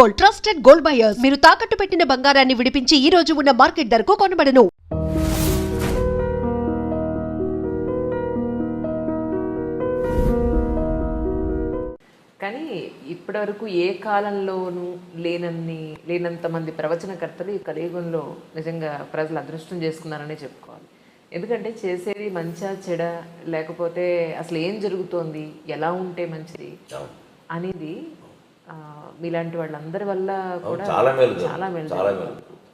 Gold trusted gold buyers. మీరు తాకట్టు పెట్టిన బంగారాన్ని విడిపించి ఈ రోజు ఉన్న మార్కెట్ ధరకు కొనబడను. కానీ ఇప్పటివరకు ఏ కాలంలోనూ లేనన్ని లేనంత మంది ప్రవచనకర్తలు ఈ కలియుగంలో నిజంగా ప్రజలు అదృష్టం చేసుకున్నారనే చెప్పుకోవాలి. ఎందుకంటే చేసేది మంచా చెడ లేకపోతే అసలు ఏం జరుగుతోంది ఎలా ఉంటే మంచిది అనేది మీలాంటి వాళ్ళందరి వల్ల కూడా చాలా మేలు. చాలా మేలు.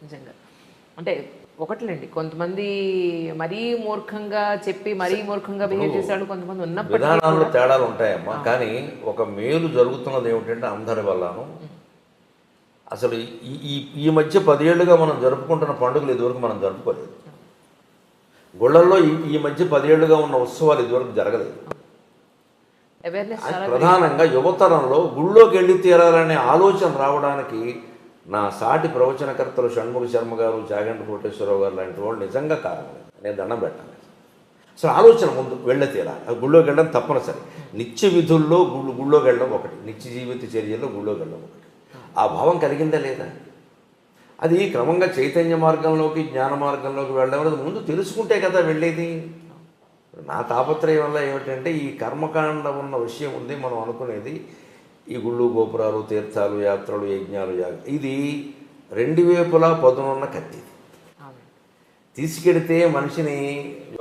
నిజంగా. అంటే ఒకట్లేండి కొంతమంది మరీ మూర్ఖంగా చెప్పి మరీ మూర్ఖంగా బిహేవ్ చేసేవాళ్ళు కొంతమంది ఉన్నప్పటికీ విధానాల్లో తేడాలు ఉంటాయమ్మా. కానీ ఒక మేలు జరుగుతున్నది ఏమిటంటే అందరి వల్లను. అసలు ఈ ఈ ఈ మధ్య పదేళ్ళుగా మనం జరుపుకుంటున్న పండుగలు ఇదివరకు మనం జరుపుకోలేదు. గుళ్ళల్లో ఈ మధ్య పదేళ్ళుగా ఉన్న ఉత్సవాలు ఇదివరకు జరగలేదు. ప్రధానంగా యువతరంలో గుళ్ళోకి వెళ్ళి తీరాలనే ఆలోచన రావడానికి నా సాటి ప్రవచనకర్తలు షణ్ముఖ శర్మ గారు చాగంటి కోటేశ్వరరావు గారు లాంటి వాళ్ళు నిజంగా కారణం నేను దండం పెట్టాను అసలు ఆలోచన ముందు వెళ్ళే తీరాలి. అది గుళ్ళోకి వెళ్ళడం తప్పనిసరి. నిత్య విధుల్లో గుళ్ళు గుళ్ళోకి వెళ్ళడం ఒకటి. నిత్య జీవిత చర్యల్లో గుళ్ళోకి వెళ్ళడం ఒకటి. ఆ భావం కలిగిందా లేదా? అది క్రమంగా చైతన్య మార్గంలోకి జ్ఞాన మార్గంలోకి వెళ్ళడం అనేది ముందు తెలుసుకుంటే కదా వెళ్ళేది. నా తాపత్రయం వల్ల ఏమిటంటే ఈ కర్మకాండ ఉన్న విషయం ఉంది మనం అనుకునేది. ఈ గుళ్ళు గోపురాలు తీర్థాలు యాత్రలు యజ్ఞాలు యాగ ఇది రెండు వైపులా పదునున్న కత్తి. తీసుకెడితే మనిషిని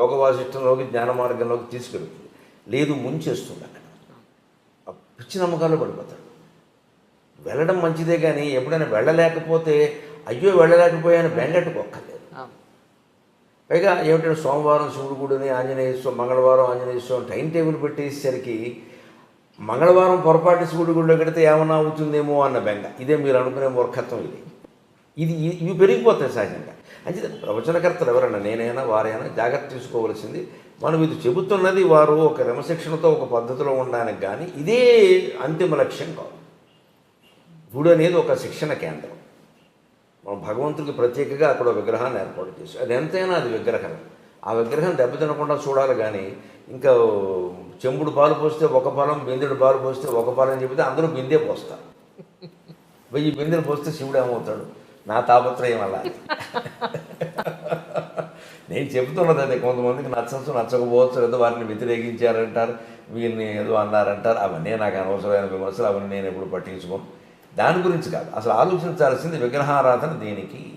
యోగ వాసిష్టంలోకి జ్ఞాన మార్గంలోకి తీసుకెడుతుంది. లేదు ముంచేస్తుంది అక్కడ. పిచ్చి నమ్మకాలు పడిపోతాడు. వెళ్ళడం మంచిదే కానీ ఎప్పుడైనా వెళ్ళలేకపోతే అయ్యో వెళ్ళలేకపోయాను బెంగట్టుకోక్కర్లేదు. పైగా ఏమిటంటే సోమవారం శివుడు గుడిని ఆంజనేయ స్వామి మంగళవారం ఆంజనేయ స్వామి టైం టేబుల్ పెట్టేసరికి మంగళవారం పొరపాటు శివుడి గుడిలో కడితే ఏమన్నా అవుతుందేమో అన్న బెంగ. ఇదే మీరు అనుకునే మూర్ఖత్వం ఇది. ఇది ఇవి పెరిగిపోతాయి సహజంగా. అంటే ప్రవచనకర్తలు ఎవరైనా నేనైనా వారైనా జాగ్రత్త తీసుకోవాల్సింది. మనం ఇది చెబుతున్నది వారు ఒక క్రమశిక్షణతో ఒక పద్ధతిలో ఉండడానికి కానీ ఇదే అంతిమ లక్ష్యం కాదు. గుడి అనేది ఒక శిక్షణ కేంద్రం. మనం భగవంతుడికి ప్రత్యేకంగా అక్కడ విగ్రహాన్ని ఏర్పాటు చేసి అది ఎంతైనా అది విగ్రహం. ఆ విగ్రహం దెబ్బతినకుండా చూడాలి కానీ ఇంకా చెంబుడు పాలు పోస్తే ఒక పొలం బిందెడు పాలు పోస్తే ఒక పాలం చెబితే అందరూ బిందే పోస్తారు. వెయ్యి బిందెలు పోస్తే శివుడు ఏమవుతాడు? నా తాపత్రయం అలా. నేను చెబుతున్నది అదే కొంతమందికి నచ్చచ్చు నచ్చకపోవచ్చు ఏదో వారిని వ్యతిరేకించారంటారు వీరిని ఏదో అన్నారంటారు అవన్నీ నాకు అనవసరమైన విమర్శలు అవన్నీ నేను ఎప్పుడు పట్టించుకోను. దాని గురించి కాదు. అసలు ఆలోచించాల్సింది విగ్రహారాధన దేనికి.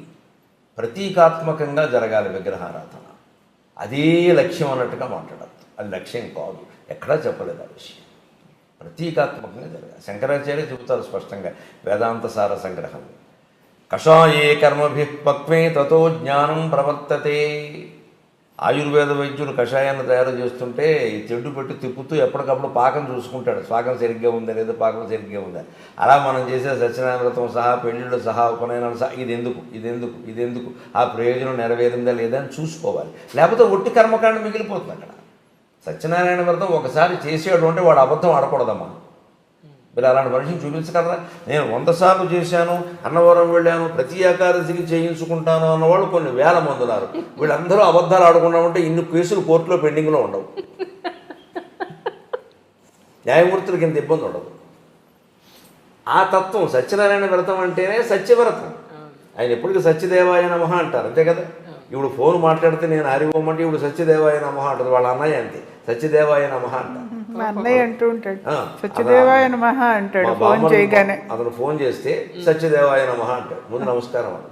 ప్రతీకాత్మకంగా జరగాలి విగ్రహారాధన. అదే లక్ష్యం అన్నట్టుగా మాట్లాడద్దు అది లక్ష్యం కాదు. ఎక్కడా చెప్పలేదు ఆ విషయం. ప్రతీకాత్మకంగా జరగాలి. శంకరాచార్య చెబుతారు స్పష్టంగా వేదాంత సార సంగ్రహం. కషాయే కర్మభి పక్వే తతో జ్ఞానం ప్రవర్తతే. ఆయుర్వేద వైద్యులు కషాయాన్ని తయారు చేస్తుంటే ఈ తెడ్డు పెట్టి తిప్పుతూ ఎప్పటికప్పుడు పాకం చూసుకుంటాడు. పాకం సరిగ్గా ఉందా లేదా పాకం సరిగ్గా ఉందా? అలా మనం చేసే సత్యనారాయణ వ్రతం సహా పెళ్ళిళ్ళు సహా ఉపనయనాలు సహా ఇది ఎందుకు ఇది ఎందుకు ఇది ఎందుకు ఆ ప్రయోజనం నెరవేరిందా లేదా అని చూసుకోవాలి. లేకపోతే ఒట్టి కర్మకాండ మిగిలిపోతుంది అక్కడ. సత్యనారాయణ వ్రతం ఒకసారి చేసేటువంటి అంటే వాడు అబద్ధం ఆడకూడదమ్మా. మీరు అలాంటి మనిషిని చూపించగలరా నేను వంద సార్లు చేశాను అన్నవరం వెళ్ళాను ప్రతి ఏకాదశికి చేయించుకుంటాను అన్నవాళ్ళు కొన్ని వేల మంది ఉన్నారు. వీళ్ళందరూ అబద్ధాలు ఆడకుండా ఉంటే ఇన్ని కేసులు కోర్టులో పెండింగ్లో ఉండవు. న్యాయమూర్తులకి ఇంత ఇబ్బంది ఉండదు. ఆ తత్వం సత్యనారాయణ వ్రతం అంటేనే సత్యవ్రతం. ఆయన ఎప్పటికీ సత్యదేవాయ నమహ అంటారు అంతే కదా? ఇప్పుడు ఫోన్ మాట్లాడితే నేను హరిఓమంటే ఇప్పుడు సత్యదేవాయ నమహ అంటారు వాళ్ళ అన్నయ్య అంతే. సత్యదేవాయ నమహ అంటారు. మా అన్నయ్య అంటూ ఉంటాడు సత్యదేవాయ నమః అంటాడు ఫోన్ చేయగానే. అతను ఫోన్ చేస్తే సత్యదేవాయ నమః అంటాడు ముందు నమస్కారం అంట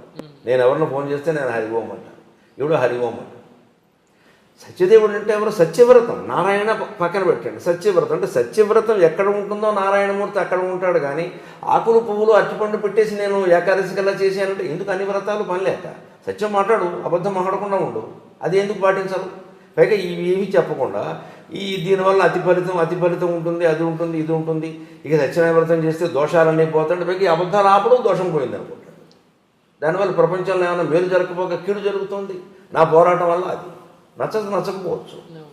నేను ఎవరిని ఫోన్ చేస్తే నేను హరి ఓం అంటాను ఇప్పుడు హరి ఓం అంట సత్యదేవుడు అంటే ఎవరు? సత్యవ్రతం. నారాయణ పక్కన పెట్టండి. సత్యవ్రతం అంటే సత్యవ్రతం ఎక్కడ ఉంటుందో నారాయణమూర్తి అక్కడ ఉంటాడు కానీ ఆకులు పువ్వులు అరటిపండు పెట్టేసి నేను ఏకాదశి కల్లా చేశానంటే ఎందుకు అన్ని వ్రతాలు పని లేక సత్యం మాట్లాడు అబద్ధం మాట్లాడకుండా ఉండు. అది ఎందుకు పాటించరు? పైగా ఇవి ఏమీ చెప్పకుండా ఈ దీనివల్ల అతి ఫలితం అతి ఫలితం ఉంటుంది అది ఉంటుంది ఇది ఉంటుంది. ఇక సత్యనారాయణ వ్రతం చేస్తే దోషాలన్నీ పోతుంటే పైగా ఈ అబద్ధాలు ఆపడం దోషం పోయింది అనుకుంటాడు దానివల్ల ప్రపంచంలో ఏమైనా మేలు జరగకపోక కీడు జరుగుతుంది. నా పోరాటం వల్ల అది. నచ్చదు నచ్చకపోవచ్చు.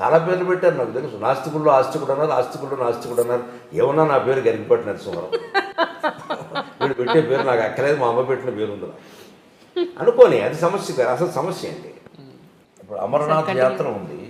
చాలా పేర్లు పెట్టారు నాకు తెలుసు. నాస్తికుల్లో ఆస్తికుడు అన్నారు ఆస్తికుల్లో నాస్తికుడు అన్నారు. ఏమన్నా నా పేరు గరిగిపట్టి నరసింహరావు వీడు పెట్టే పేరు నాకు అక్కలేదు మా అమ్మ పెట్టిన పేరు ఉంది నాకు. అనుకోని అది సమస్య కాదు. అసలు సమస్య ఏంటి? ఇప్పుడు అమర్నాథ్ యాత్ర ఉంది.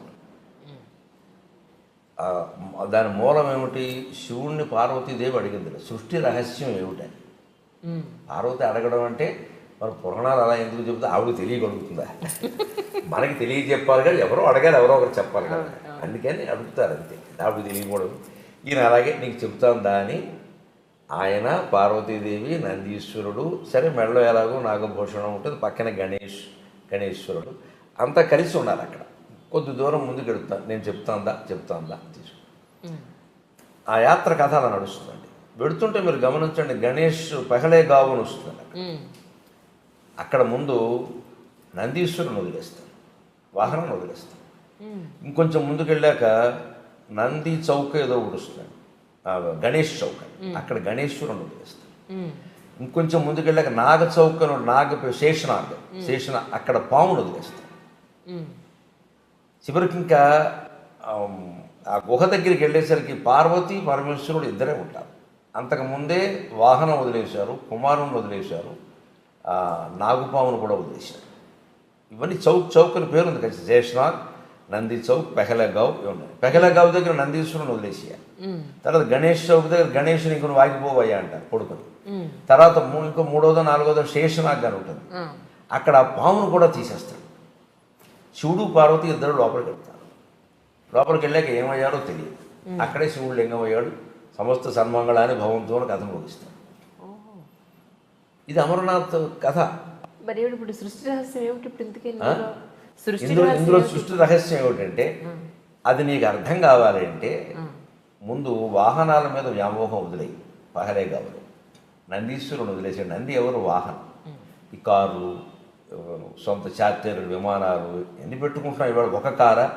ఆ, దాని మూలం ఏమిటి? శివుణ్ణి పార్వతీదేవి అడిగింది సృష్టి రహస్యం ఏమిటని పార్వతి అడగడం అంటే మరి పురాణాలు అలా ఎందుకు చెబుతా? ఆవిడ తెలియగలుగుతుందా? మనకి తెలియజెప్పాలి కానీ ఎవరో అడగాలి ఎవరో ఒకరు చెప్పాలి కదా. అందుకని అడుగుతారు అంతే. ఆవిడ తెలియకూడదు. ఈయన అలాగే నీకు చెప్తాందా అని ఆయన పార్వతీదేవి నందీశ్వరుడు సరే మెడలో ఎలాగో నాగభూషణం ఉంటుంది పక్కన గణేష్ గణేశ్వరుడు అంతా కలిసి ఉన్నారు అక్కడ. కొద్ది దూరం ముందుకు నేను చెప్తాందా? చెప్తాందా? తీసుకు. ఆ యాత్ర కథ అలా నడుస్తుందండి. వెడుతుంటే మీరు గమనించండి గణేష్ పెహలే గావును వస్తుంది అక్కడ ముందు నందీశ్వరుని వదిలేస్తాను వాహనం వదిలేస్తాను ఇంకొంచెం ముందుకు వెళ్ళాక నంది చౌక ఏదో ఆ, గణేష్ చౌక. అక్కడ గణేశ్వరుని వదిలేస్తాను ఇంకొంచెం ముందుకు వెళ్ళాక నాగ చౌకను నాగ శేషనాగ శేషన అక్కడ పామును వదిలేస్తాను చివరికి ఇంకా ఆ గుహ దగ్గరికి వెళ్ళేసరికి పార్వతి పరమేశ్వరుడు ఇద్దరే ఉంటారు. అంతకుముందే వాహనం వదిలేశారు కుమారుని వదిలేశారు నాగుపామును కూడా వదిలేశారు. ఇవన్నీ చౌక్ చౌక్ అని పేరు ఉంది కదా శేషనాగ్ నంది చౌక్ పెహలగావ్ ఉన్నాయి. పెహలగావ్ దగ్గర నందీశ్వరుని వదిలేసేయాలి తర్వాత గణేష్ చౌక్ దగ్గర గణేషుని ఇంకొన్ని వాగిపోవయ్యా అంటారు కొడుకుని. తర్వాత మూ- ఇంకో మూడోదో నాలుగోదో శేషనాగ్ అని ఉంటుంది. అక్కడ ఆ పామును కూడా తీసేస్తాడు శివుడు పార్వతి ఇద్దరు లోపలికి వెళ్తారు. లోపలికి వెళ్ళాక ఏమయ్యారో తెలియదు. అక్కడే శివుడు లింగం అయ్యాడు. సమస్త సన్మంగళాన్ని భవంతో అని కథ ముగిస్తాడు ఇది అమరనాథ్ కథ. మరి ఇప్పుడు సృష్టి రహస్యం ఏమిటి ఇప్పుడు? ఇందులో? సృష్టి ఇందులో? సృష్టి రహస్యం ఏమిటంటే అది నీకు అర్థం కావాలి అంటే ముందు వాహనాల మీద వ్యామోహం వదిలేయి. పహలే కావాలి నందీశ్వరుని వదిలేసే నంది ఎవరు? వాహనం. ఈ కార్లు ఎవరు సొంత చార్టర్లు విమానాలు ఎన్ని పెట్టుకుంటున్నాయి? ఇవాళ ఒక కారా?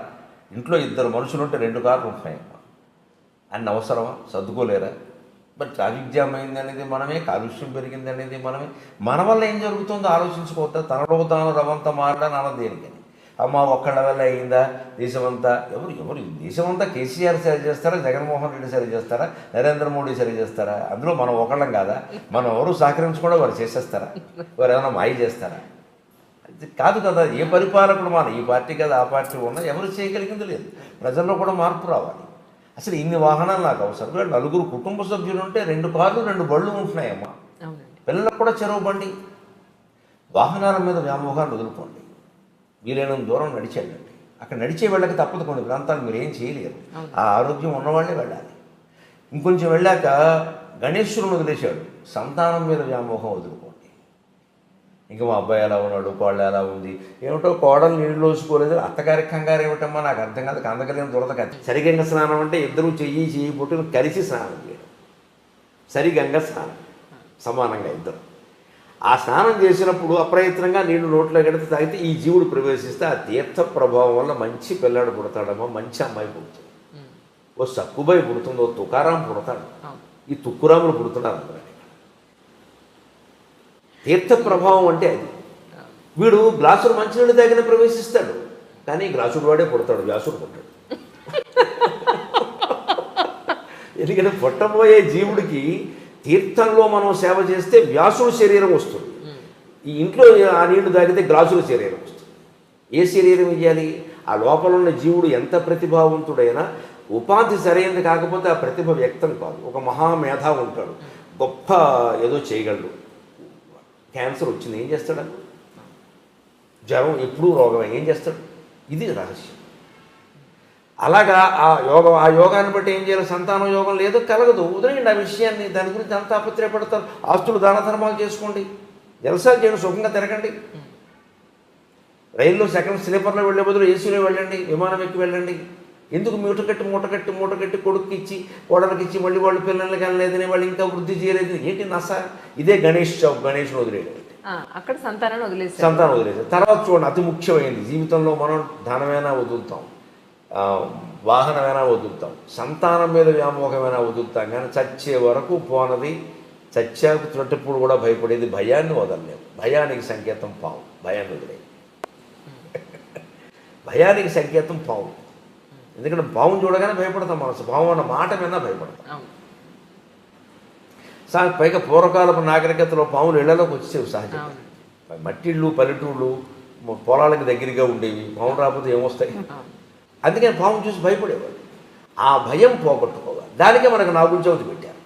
ఇంట్లో ఇద్దరు మనుషులు ఉంటే రెండు కార్లు ఉంటున్నాయి. అన్న అవసరమా? సర్దుకోలేరా? మరి ట్రాఫిక్ జామ్ అయింది అనేది మనమే కాలుష్యం పెరిగింది అనేది మనమే. మన వల్ల ఏం జరుగుతుందో ఆలోచించుకోవద్దా? తనలో తాను రవంతా మారడానికి అన్నది దేనికని? అమ్మ ఒక్కళ్ళ వల్ల అయిందా? దేశమంతా? ఎవరు ఎవరు? దేశమంతా కేసీఆర్ సరి చేస్తారా? జగన్మోహన్ రెడ్డి సరి చేస్తారా? నరేంద్ర మోడీ సరి చేస్తారా? అందులో మనం ఒకళ్ళం కాదా? మనం ఎవరు సహకరించకుండా వారు చేసేస్తారా? వారు ఏమైనా మాయ చేస్తారా? కాదు కదా ఏ పరిపాలకుడు మన ఈ పార్టీ కదా ఆ పార్టీ ఉన్నా ఎవరు చేయగలిగింది లేదు. ప్రజల్లో కూడా మార్పు రావాలి. అసలు ఇన్ని వాహనాలు నాకు అవసరం. నలుగురు కుటుంబ సభ్యులు ఉంటే రెండు కార్లు రెండు బళ్ళు ఉంటున్నాయమ్మా. పిల్లలకు కూడా చెరువు బండి. వాహనాల మీద వ్యామోహాన్ని వదులుకోండి. వీలైనంత దూరం నడిచి వెళ్ళండి అక్కడ నడిచే వెళ్ళక తప్పదు కొన్ని ప్రాంతాలు మీరు ఏం చేయలేరు. ఆ ఆరోగ్యం ఉన్నవాళ్ళే వెళ్ళాలి. ఇంకొంచెం వెళ్ళాక గణేశ్వరుని వదిలేశాడు. సంతానం మీద వ్యామోహం వదులుకోండి. ఇంకా మా అబ్బాయి ఎలా ఉన్నాడు కోళ్ళు ఎలా ఉంది ఏమిటో కోడలు నీళ్ళు వేసుకోలేదు అత్తగారి కంగారు ఏమిటమ్మా నాకు అర్థం కాదు కందకలేని దురద కాదు. సరిగంగ స్నానం అంటే ఇద్దరు చెయ్యి చెయ్యి పుట్టును కలిసి స్నానం చేయడం. సరిగంగ స్నానం. సమానంగా ఇద్దరు. ఆ స్నానం చేసినప్పుడు అప్రయత్నంగా నీళ్ళు నోట్లో గడితే తాగితే ఈ జీవుడు ప్రవేశిస్తే ఆ తీర్థ ప్రభావం వల్ల మంచి పిల్లాడు పుడతాడమ్మా మంచి అమ్మాయి పుడుతుంది. ఓ సక్కుబాయి పుడుతుంది ఓ తుకారాం పుడతాడు. ఈ తుక్కురాములు పుడుతున్నారు అందరూ తీర్థ ప్రభావం అంటే అది. వీడు గ్లాసుడు మంచినీళ్ళు తాగిన ప్రవేశిస్తాడు. కానీ గ్లాసుడు వాడే పుడతాడు వ్యాసుడు పుట్టాడు. ఎందుకంటే పుట్టబోయే జీవుడికి తీర్థంలో మనం సేవ చేస్తే వ్యాసుడు శరీరం వస్తుంది. ఈ ఇంట్లో ఆ నీళ్ళు తాగితే గ్లాసుల శరీరం వస్తుంది. ఏ శరీరం ఇవ్వాలి ఆ లోపల ఉన్న జీవుడు ఎంత ప్రతిభావంతుడైనా ఉపాధి సరైనది కాకపోతే ఆ ప్రతిభ వ్యక్తం కాదు. ఒక మహామేధ ఉంటాడు. గొప్ప ఏదో చేయగలడు. క్యాన్సర్ వచ్చింది ఏం చేస్తాడు? జ్వరం ఎప్పుడూ రోగమే ఏం చేస్తాడు? ఇది రహస్యం. అలాగా ఆ యోగం ఆ యోగాన్ని బట్టి ఏం చేయాలి? సంతానం యోగం లేదు కలగదు. వదిలేయండి ఆ విషయాన్ని. దాని గురించి అంత ఆపత్రయపడతారు ఆస్తులు దాన ధర్మాలు చేసుకోండి. జలసాలు చేయండి సుఖంగా తిరగండి. రైల్లో సెకండ్ స్లీపర్లో వెళ్ళే బదులు ఏసీలో వెళ్ళండి విమానం ఎక్కి వెళ్ళండి. ఎందుకు మూట కట్టి మూట కట్టి మూట కట్టి కొడుకుకి ఇచ్చి కోడలకి ఇచ్చి మళ్ళీ వాళ్ళు పిల్లల్ని కనలేదని వాళ్ళు ఇంకా వృద్ధి చేయలేదు ఏంటి నస ఇదే గణేష్ చౌక్ గణేష్ వదిలేయడం అక్కడ సంతానాన్ని వదిలేసారు సంతానం వదిలేసారు తర్వాత చూడండి అతి ముఖ్యమైనది జీవితంలో మనం ధనమైనా వదులుతాం. వాహనమైనా వదులుతాం. సంతానం మీద వ్యామోహమైనా వదులుతాం. కానీ చచ్చే వరకు పోనది. చచ్చాకుతున్నప్పుడు కూడా భయపడేది భయాన్ని వదలలేము భయానికి సంకేతం పావు. భయాన్ని వదిలే. భయానికి సంకేతం పావు. ఎందుకంటే పావును చూడగానే భయపడతాం మనసు పావు అన్న మాట విన్నా భయపడతాం. సా పైగా పూర్వకాలపు నాగరికతలో పాములు ఇళ్ళలోకి వచ్చేవి సహజంగా. మట్టిళ్ళు పల్లెటూళ్ళు పొలాలకు దగ్గరగా ఉండేవి. పాము రాకపోతే ఏమొస్తాయి? అందుకని పాము చూసి భయపడేవాడు ఆ భయం పోగొట్టుకోవాలి. దానికే మనకు నాగుల చవితి పెట్టారు.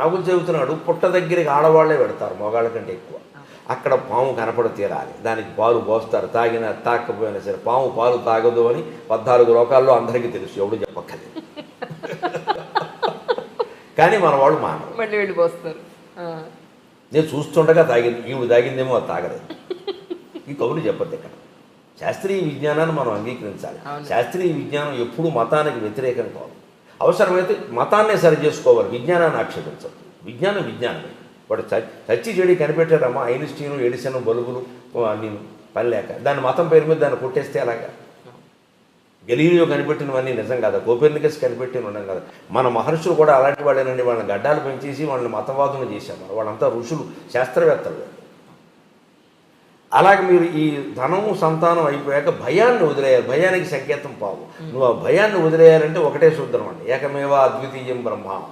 నాగుల చవితి నాడు పుట్ట దగ్గరికి ఆడవాళ్ళే పెడతారు మగాళ్ళ కంటే ఎక్కువ. అక్కడ పాము కనపడ తీరాలి. దానికి పాలు పోస్తారు. తాగినా తాకపోయినా సరే పాము పాలు తాగదు అని పద్నాలుగు లోకాల్లో అందరికీ తెలుసు. ఎవడు చెప్పక్కర్లేదు. కానీ మన వాళ్ళు మానరు మళ్ళీ వెళ్ళిపోస్తారు. నేను చూస్తుండగా తాగింది ఈవిడ తాగిందేమో అది తాగలేదు. ఈ కవులు చెప్పద్దు ఇక్కడ. శాస్త్రీయ విజ్ఞానాన్ని మనం అంగీకరించాలి. శాస్త్రీయ విజ్ఞానం ఎప్పుడూ మతానికి వ్యతిరేకం కాదు. అవసరమైతే మతాన్నే సరి చేసుకోవాలి. విజ్ఞానాన్ని ఆక్షేపించదు విజ్ఞానం విజ్ఞానమే. వాడు చచ్చి చెడి కనిపెట్టారమ్మా. ఐన్స్టీను ఎడిసన్ బల్బులు అన్ని పని లేక దాని మతం పేరు మీద దాన్ని కొట్టేస్తే అలాగా గెలీలియో కనిపెట్టినవన్నీ నిజం కాదా? కోపెర్నికస్ కనిపెట్టిన నిజం కాదా? మన మహర్షులు కూడా అలాంటి వాళ్ళేనండి వాళ్ళని గడ్డాలు పెంచేసి వాళ్ళని మతవాదులు చేశారు. వాళ్ళంతా ఋషులు శాస్త్రవేత్తలు. అలాగే మీరు ఈ ధనము సంతానం అయిపోయాక భయాన్ని వదిలేయాలి. భయానికి సంకేతం పావు. నువ్వు ఆ భయాన్ని వదిలేయాలంటే ఒకటే సూత్రం అండి. ఏకమేవ అద్వితీయం బ్రహ్మ.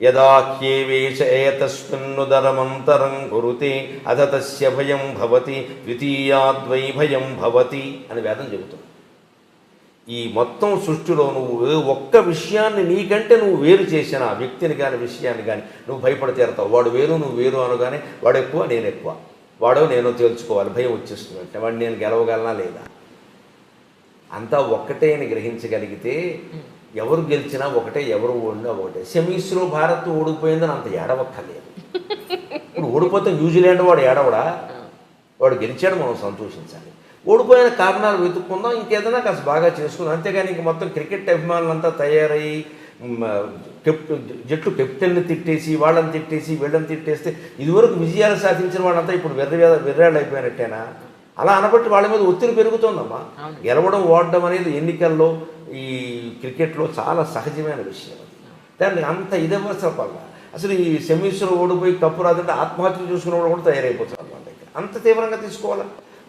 యదాఖ్యేవేశ ఏతస్మిన్నుదరమంతరం కురుతే అథ తస్య భయం భవతి ద్వితీయాద్వై భయం భవతి అని వేదం చెబుతుంది. ఈ మొత్తం సృష్టిలో నువ్వు ఒక్క విషయాన్ని నీకంటే నువ్వు వేరు చేసిన ఆ వ్యక్తిని కానీ విషయాన్ని కానీ నువ్వు భయపడి తీరతావు. వాడు వేరు నువ్వు వేరు అనగానే వాడు ఎక్కువ నేను ఎక్కువ. వాడో నేను తేల్చుకోవాలి భయం వచ్చేస్తుంది అంటే వాడు నేను గెలవగలనా లేదా? అంతా ఒక్కటే అని గ్రహించగలిగితే ఎవరు గెలిచినా ఒకటే ఎవరు ఓడినా ఒకటే. సెమీస్లో భారత్ ఓడిపోయిందని అంత ఏడవక్కర్లేదు. ఇప్పుడు ఓడిపోతే న్యూజిలాండ్ వాడు ఏడవడా? వాడు గెలిచాడు మనం సంతోషించాలి. ఓడిపోయిన కారణాలు వెతుక్కుందాం ఇంకేదైనా కాస్త బాగా చేసుకుందాం. అంతేగాని ఇంక మొత్తం క్రికెట్ అభిమానులంతా తయారయ్యి జట్టు కెప్టెన్ని తిట్టేసి వాళ్ళని తిట్టేసి వీళ్ళని తిట్టేస్తే ఇదివరకు విజయాలు సాధించిన వాళ్ళంతా ఇప్పుడు వెర్ర వెర్రాళ్ళు అయిపోయినట్టేనా? అలా అనబట్టి వాళ్ళ మీద ఒత్తిడి పెరుగుతోందమ్మా. గెలవడం ఓడడం అనేది ఎన్నికల్లో ఈ క్రికెట్లో చాలా సహజమైన విషయం అది. దాన్ని అంత ఇదవసర వల్ల అసలు ఈ సెమీస్లో ఓడిపోయి కప్పు రాదంటే ఆత్మహత్య చూసుకున్నప్పుడు కూడా తయారైపోతారు అన్నమాట అంత తీవ్రంగా తీసుకోవాలా?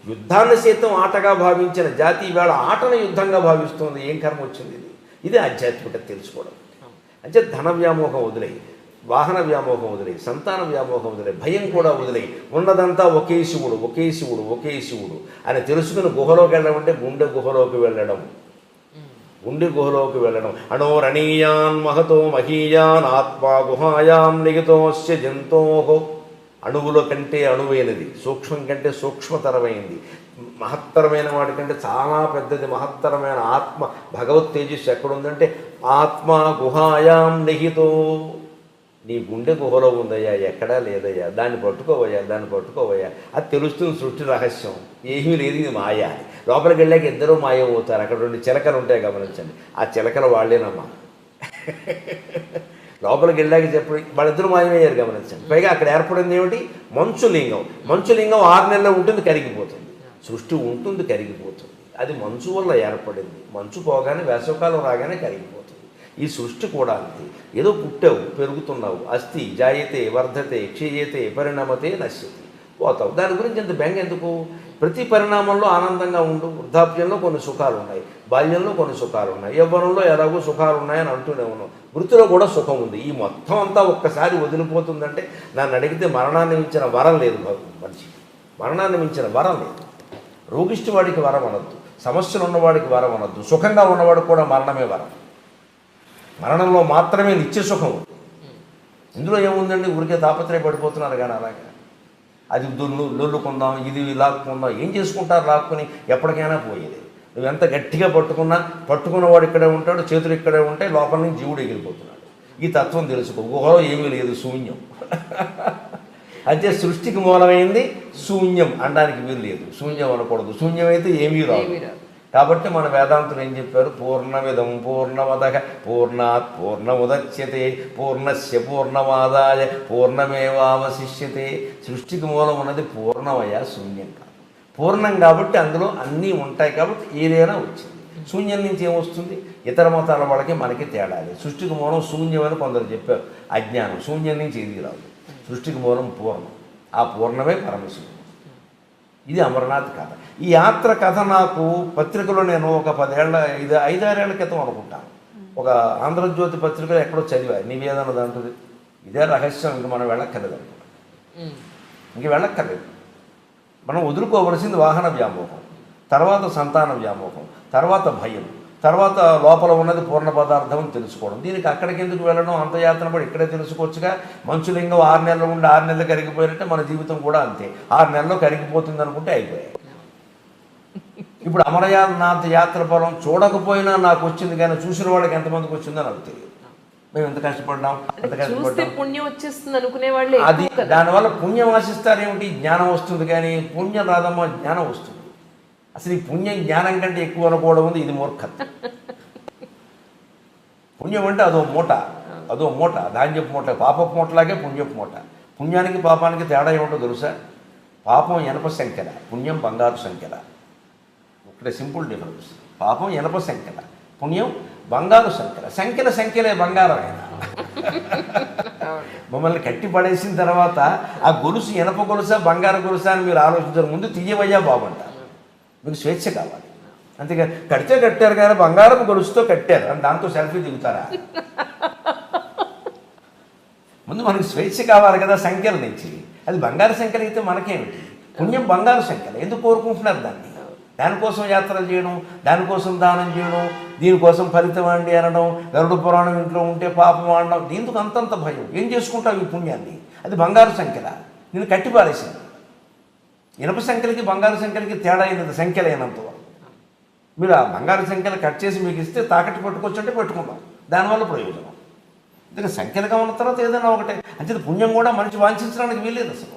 యుద్ధాన్ని సైతం ఆటగా భావించిన జాతి ఇవాళ ఆటను యుద్ధంగా భావిస్తుంది. ఏం కర్మ వచ్చింది ఇది? ఇది ఆధ్యాత్మికత తెలుసుకోవడం. అంటే ధన వ్యామోహం వదిలే వాహన వ్యామోహం వదిలే సంతాన వ్యామోహం వదిలే భయం కూడా వదిలే ఉన్నదంతా ఒకే శివుడు ఒకే శివుడు ఒకే శివుడు అని తెలుసుకుని గుహలోకి వెళ్ళడం అంటే గుండె గుహలోకి వెళ్ళడం. గుండె గుహలోకి వెళ్ళడం. అణోరణీయాన్ మహతో మహీయాన్ ఆత్మా గుహాయాం నిహితోస్య జంతోహో అణువుల కంటే అణువైనది సూక్ష్మం కంటే సూక్ష్మతరమైంది. మహత్తరమైన వాటికంటే చాలా పెద్దది మహత్తరమైన ఆత్మ. భగవత్ తేజస్సు ఎక్కడుందంటే ఆత్మ గుహాయాం నిహితో. నీ గుండె గుహలో ఉందయ్యా ఎక్కడా లేదయ్యా దాన్ని పట్టుకోవయ్యా దాన్ని పట్టుకోవయ్యా అది తెలుస్తుంది సృష్టి రహస్యం. ఏమీ లేదు ఇది మాయ లోపలికి వెళ్ళాక ఇద్దరూ మాయమవుతారు అక్కడ రెండు చిలకలు ఉంటాయి గమనించండి. ఆ చిలకలు వాళ్ళేనమ్మా. లోపలికి వెళ్ళాక చెప్పి వాళ్ళిద్దరూ మాయమయ్యారు గమనించండి. పైగా అక్కడ ఏర్పడింది ఏమిటి? మంచు లింగం మంచు లింగం ఆరు నెలల్లో ఉంటుంది కరిగిపోతుంది. సృష్టి ఉంటుంది కరిగిపోతుంది. అది మంచు వల్ల ఏర్పడింది. మంచు పోగానే వేసవకాలం రాగానే కరిగిపోతుంది. ఈ సృష్టి కూడా అంతే. ఏదో పుట్టావు పెరుగుతున్నావు అస్థి జాయతే వర్ధతే క్షీయతే పరిణమతే నశ్యతి. పోతావు. దాని గురించి ఇంత బెంగ ఎందుకు? ప్రతి పరిణామంలో ఆనందంగా ఉండు. వృద్ధాప్యంలో కొన్ని సుఖాలు ఉన్నాయి బాల్యంలో కొన్ని సుఖాలు ఉన్నాయి యవ్వనంలో ఎలాగో సుఖాలు ఉన్నాయని అంటూనే ఉన్నాం వృత్తిలో కూడా సుఖం ఉంది. ఈ మొత్తం అంతా ఒక్కసారి వదిలిపోతుందంటే నన్ను అడిగితే మరణాన్ని మించిన వరం లేదు మనిషి మరణాన్ని మించిన వరం లేదు. రోగిష్టి వాడికి వరం అనొద్దు. సమస్యలు ఉన్నవాడికి వరం అనొద్దు. సుఖంగా ఉన్నవాడికి కూడా మరణమే వరం. మరణంలో మాత్రమే నిత్య సుఖం ఇందులో ఏముందండి? ఊరికే తాపత్రయపడిపోతున్నారు కానీ అలాగా. అది దున్ను లొల్లుకుందాం ఇది లాక్కుందాం ఏం చేసుకుంటారు లాక్కుని ఎప్పటికైనా పోయేది. నువ్వు ఎంత గట్టిగా పట్టుకున్నా పట్టుకున్నవాడు ఇక్కడే ఉంటాడు చేతులు ఇక్కడే ఉంటాయి లోపల నుంచి జీవుడు ఎగిరిపోతున్నాడు. ఈ తత్వం తెలుసుకో. గుహలో ఏమీ లేదు శూన్యం. అంటే సృష్టికి మూలమైంది శూన్యం అనడానికి వీలు లేదు. శూన్యం అనకూడదు. శూన్యం అయితే ఏమీ ఏమీ రాదు. కాబట్టి మన వేదాంతులు ఏం చెప్పారు? పూర్ణమిదం పూర్ణమదక పూర్ణాత్ పూర్ణముదచ్యతే పూర్ణస్య పూర్ణమాదాయ పూర్ణమేవావశిష్యతే. సృష్టికి మూలం ఉన్నది పూర్ణమయ శూన్యం కాదు. పూర్ణం కాబట్టి అందులో అన్నీ ఉంటాయి కాబట్టి ఏదైనా వచ్చింది. శూన్యం నుంచి ఏమొస్తుంది ఇతర మతాల వాళ్ళకి మనకి తేడా సృష్టికి మూలం శూన్యం అని కొందరు చెప్పారు. అజ్ఞానం శూన్యం నుంచి ఏది రాదు. సృష్టికి మూలం పూర్ణం. ఆ పూర్ణమే పరమశివుడు ఇది అమర్నాథ్ కథ. ఈ యాత్ర కథ నాకు పత్రికలో నేను ఒక పదేళ్ళ ఐదు ఐదారేళ్ళ క్రితం అనుకుంటాను. ఒక ఆంధ్రజ్యోతి పత్రికలో ఎక్కడో చదివా నివేదన దాంట్లో. ఇదే రహస్యం ఇంక మనం వెళ్ళక్కర్లేదు అనుకున్నాను ఉమ్. ఇంక వెళ్ళక్కర్లేదు. మనం వదులుకోవలసింది వాహన వ్యామోహం తర్వాత సంతాన వ్యామోహం తర్వాత భయం. తర్వాత లోపల ఉన్నది పూర్ణ పదార్థం అని తెలుసుకోవడం. దీనికి అక్కడికి ఎందుకు వెళ్ళడం అంత యాత్ర పడి ఇక్కడే తెలుసుకోవచ్చుగా? మంచులింగం ఆరు నెలలు ఉండి ఆరు నెలలు కరిగిపోయినట్టే మన జీవితం కూడా అంతే. ఆరు నెలల్లో కరిగిపోతుంది అనుకుంటే అయిపోయాయి. ఇప్పుడు అమరనాథ్ యాత్ర ఫలం చూడకపోయినా నాకు వచ్చింది కానీ చూసిన వాళ్ళకి ఎంతమందికి వచ్చిందో నాకు తెలియదు. మేము ఎంత కష్టపడ్డాం? ఎంత కష్టపడ్డాం? పుణ్యం వచ్చేస్తుంది అనుకునే వాళ్ళే అది. దానివల్ల పుణ్యం ఆశిస్తారేమిటి? జ్ఞానం వస్తుంది కానీ పుణ్యం రాదమ్మా జ్ఞానం వస్తుంది. అసలు ఈ పుణ్యం జ్ఞానం కంటే ఎక్కువ అనుకోవడం ఉంది ఇది మూర్ఖత్వం. పుణ్యం అంటే అదో మూట అదో మూట ధాన్యపు మూట పాపపు మూటలాగే పుణ్యపు మూట. పుణ్యానికి పాపానికి తేడా ఏమిటో తెలుసా? పాపం ఎనప సంఖ్యల పుణ్యం బంగారు సంఖ్యల. ఇక్కడ సింపుల్ డిఫరెన్స్. పాపం ఎనప సంఖ్యల పుణ్యం బంగారు సంఖ్యల. సంఖ్యల సంఖ్యలే బంగారమైన మమ్మల్ని కట్టి పడేసిన తర్వాత ఆ గొలుసు ఎనప గొలుసా బంగారు గొలుసా అని మీరు ఆలోచించారు. ముందు తీయవయ్యా బాగుంటారు మీకు స్వేచ్ఛ కావాలి. అంతేగా కడితే కట్టారు కానీ బంగారం గొలుసుతో కట్టారు అని దాంతో సెల్ఫీ దిగుతారా? ముందు మనకు స్వేచ్ఛ కావాలి కదా సంఖ్యల నుంచి. అది బంగారు సంఖ్యలు అయితే మనకేమిటి? పుణ్యం బంగారు సంఖ్యలు. ఎందుకు కోరుకుంటున్నారు దాన్ని? దానికోసం యాత్రలు చేయడం దానికోసం దానం చేయడం దీనికోసం ఫలితం అండి అనడం గరుడ పురాణం ఇంట్లో ఉంటే పాపం ఆడడం దీనికి అంతంత భయం. ఏం చేసుకుంటావు ఈ పుణ్యాన్ని? అది బంగారు సంఖ్యల? నేను కట్టిపారేసింది ఇనప సంఖ్యలకి బంగారు సంఖ్యలకి తేడా అయినది సంఖ్యలు వరకు. మీరు ఆ బంగారు సంఖ్యలు కట్ చేసి మీకు ఇస్తే తాకట్టు పట్టుకొచ్చుంటే పెట్టుకుందాం. దానివల్ల ప్రయోజనం. అందుకే సంఖ్యలుగా ఉన్న తర్వాత ఏదైనా ఒకటే. అంటే పుణ్యం కూడా మనిషి వాంఛించడానికి వీల్లేదు అసలు.